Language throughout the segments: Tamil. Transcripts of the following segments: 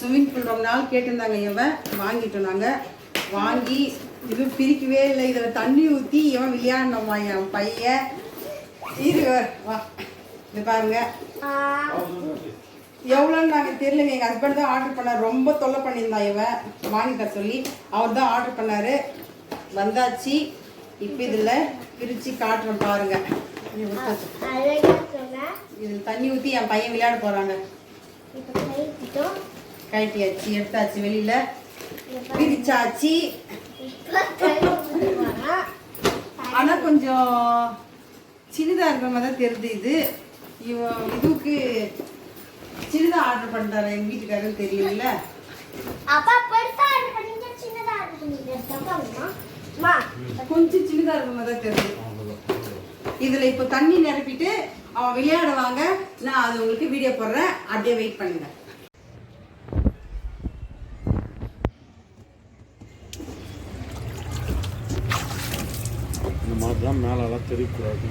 ஸ்விம்மிங் பூல் ரொம்ப நாள் கேட்டிருந்தாங்க இவன். வாங்கிட்டோம் நாங்கள் வாங்கி இது பிரிக்கவே இல்லை. இதில் தண்ணி ஊற்றி இவன் விளையாடணுமா என் பையன்? இரு வா. இது பாருங்க. எவ்வளோன்னு நாங்கள் தெரியலங்க. எங்கள் ஹஸ்பண்ட் தான் ஆர்டர் பண்ணார். ரொம்ப தொல்லை பண்ணியிருந்தான் இவன். வாங்கி தர சொல்லி. அவர் தான் ஆர்டர் பண்ணார். வந்தாச்சு. இப்போ இதில் பிரித்து காட்டுறோம் பாருங்க. இது இதில் தண்ணி ஊற்றி என் பையன் விளையாட போகிறாங்க கழட்டியாச்சு எடுத்தாச்சு வெளியில். பிரிச்சாச்சு? ஆனால் கொஞ்சம் சின்னதாக இருக்கிற மாதிரி தான் தெரியுது இது. இதுக்கு சின்னதாக ஆர்டர் பண்ணுறாரு எங்கள் வீட்டுக்காரன்னு தெரியல அப்பா பெருசா ஆர்டர் பண்ணீங்க சின்னதா ஆர்டர் பண்ணீங்க தப்பாங்கம்மா அம்மா. கொஞ்சம் சின்னதாக இருக்கிற மாதிரி தான் தெரியுது. இதில் இப்போ தண்ணி நிரப்பிட்டு அவன் விளையாடுவாங்க. நான் அது உங்களுக்கு வீடியோ போடுறேன். அப்படியே வெயிட் பண்ணுங்க. இந்த மாதிரி தான் மேலெல்லாம் தெரியக்கூடாது.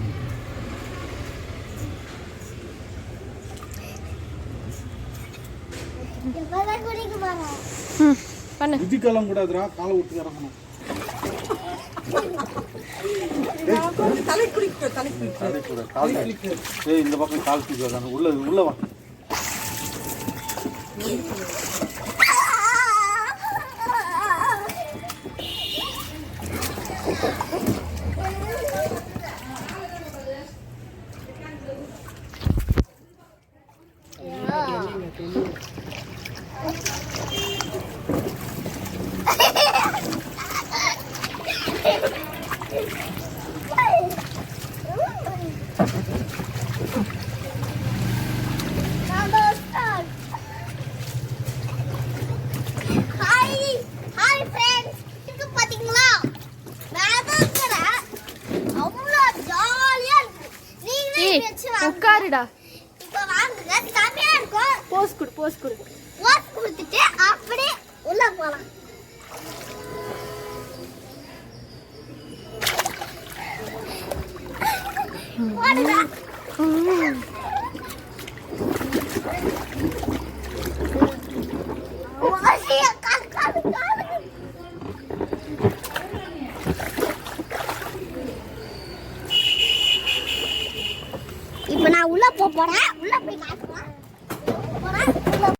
போறேன் இதுக்கெல்லாம் கூடாதுடா காலை விட்டு இறங்கணும். குளிக்க குளிக்க. இந்த பக்கம் கால் வைக்காத. உள்ள உள்ள வா. உட்காருடா போஸ் குடு போஸ் குடு. போஸ் கொடுத்துட்டு அப்படியே உள்ள போலாம். இப்ப நான் உள்ள போறேன். உள்ள போய்